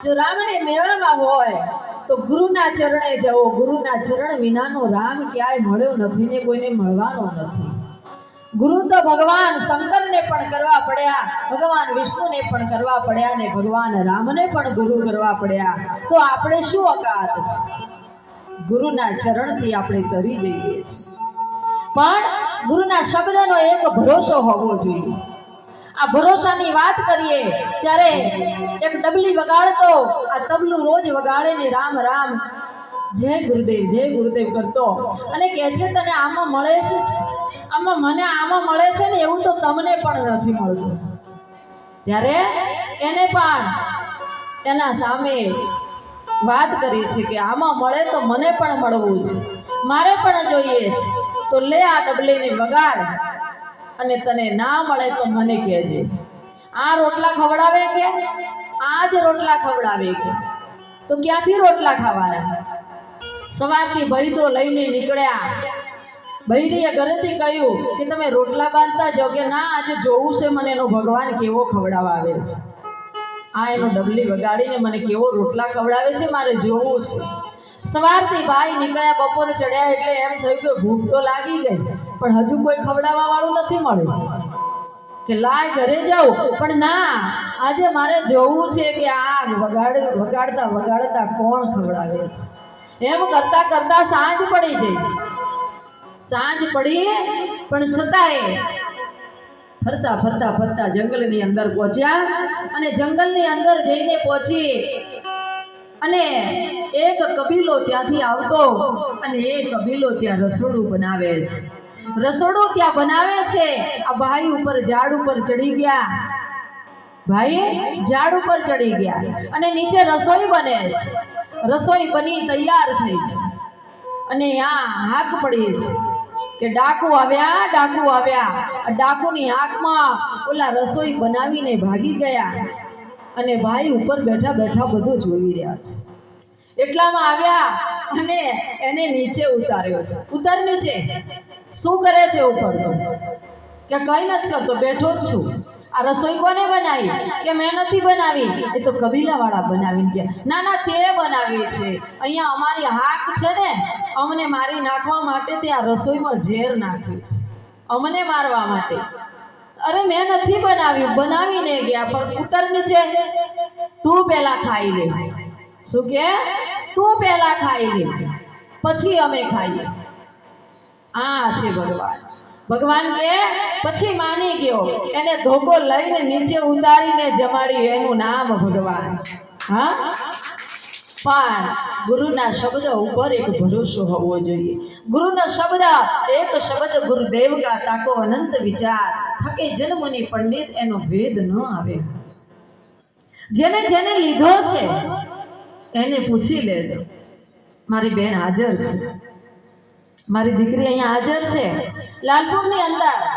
જો રાવણે મેળવવા હોય, તો ગુરુના ચરણે જવો. ગુરુના ચરણ વિનાનો રામ ક્યાંય મળ્યો નથી ને કોઈને મળવાનો નથી. ગુરુ તો ભગવાન શંકરને પણ કરવા પડ્યા, ભગવાન વિષ્ણુને પણ કરવા પડ્યા ને ભગવાન રામને પણ ગુરુ કરવા પડ્યા. તો આપણે શું અકાત? ગુરુના ચરણથી આપણે કરી જઈએ પણ ગુરુના શબ્દનો એક ભરોસો હોવો જોઈએ. આ ભરોસાની વાત કરીએ, ત્યારે એક ડબલી વગાડતો, આ તબલું રોજ વગાડે ને રામ રામ. જય ગુરુદેવ જય ગુરુદેવ કરતો. અને કહે છે, તને આમાં મળે છે? આમાં મને આમાં મળે છે ને એવું તો તમને પણ નથી મળતું. ત્યારે એને પણ એના સામે વાત કરી છે કે આમાં મળે તો મને પણ મળવું છે. મારે પણ જોઈએ છે. તો લે આ ડબલીને વગાડ. અને તને ના મળે તો મને કહેજે. આ રોટલા ખવડાવે કે? આ જ રોટલા ખવડાવે કે? તો ક્યાંથી રોટલા ખાવાના? સવારથી ભાઈ તો લઈને નીકળ્યા. બૈરીએ ઘરેથી કહ્યું કે તમે રોટલા બાંધતા જાઓ કે ના, આજે જોવું છે મને એનો ભગવાન કેવો ખવડાવવા આવે છે. આ એનો ડબલી વગાડીને મને કેવો રોટલા ખવડાવે છે, મારે જોવું છે. સવારથી ભાઈ નીકળ્યા, બપોરે ચડ્યા એટલે એમ થયું કે ભૂખ તો લાગી ગઈ. પણ હજુ કોઈ ખવડાવવા વાળું નથી મળ્યું. કે લાય ઘરે જાઉં. પણ ના, આજે મારે જોવું છે કે આ વગાડ, વગાડતા વગાડતા કોણ ખવડાવે છે? એમ કરતા કરતા સાંજ પડી જઈ સાંજ પડી, પણ છતાંય ફરતા ફરતા ફરતા જંગલની અંદર પહોંચ્યા અને જંગલની અંદર જઈને પહોંચી અને એક કબીલો ત્યાંથી આવતો અને એ કબીલો ત્યાં રસોડું બનાવે છે. રસોડું ત્યાં બનાવે છે. આ ભાઈ ઉપર ઝાડ ઉપર ચડી ગયા. ભાઈ ઝાડ ઉપર ચડી ગયા અને નીચે રસોઈ બને છે. રસોઈ બની તૈયાર થઈ છે. અને આ હાક પડી છે કે ડાકુ આવ્યા ડાકુ આવ્યા. ડાકુની આંખમાં ઓલા રસોઈ બનાવીને ભાગી ગયા. અને ભાઈ ઉપર બેઠા બેઠા બધું જોઈ રહ્યા છે. એટલામાં આવ્યા અને એને નીચે ઉતાર્યો છે. ઉતાર નીચે શું કરે છે ઉપર તો? કે કઈ નથી કરતો, બેઠો જ છું. આ રસોઈ કોને બનાવી? કે મેં નથી બનાવી? એ તો કબીલાવાળા બનાવીને ગયા. ના ના, તે બનાવી છે અહીંયા અમારી હાક છે ને, અમને મારી નાખવા માટે તે આ રસોઈમાં ઝેર નાખ્યું છે. અમને મારવા માટે. અરે, મેં નથી બનાવ્યું. બનાવીને ગયા, પણ ઉતર છે તું પહેલા ખાઈ લે. શું કે? તું પહેલા ખાઈ લે. પછી અમે ખાઈએ. આ છે ભગવાન. ભગવાન કે, પછી માની ગયો. એને ધોકો લઈને નીચે ઉતારીને જમાડ્યું એનું નામ ભગવાન. હા? પણ ગુરુના શબ્દ ઉપર એક ભરોસો હોવો જોઈએ. ગુરુનો શબ્દ, એક શબ્દ ગુરુદેવ કા તાકો અનંત વિચાર. થકે જન્મની પંડિત એનો ભેદ ન આવે. જેને જેને લીધો છે, એને પૂછી લેજો. મારી બેન હાજર છે. મારી દીકરી અહીંયા હાજર છે. લાલપુરની અંદર.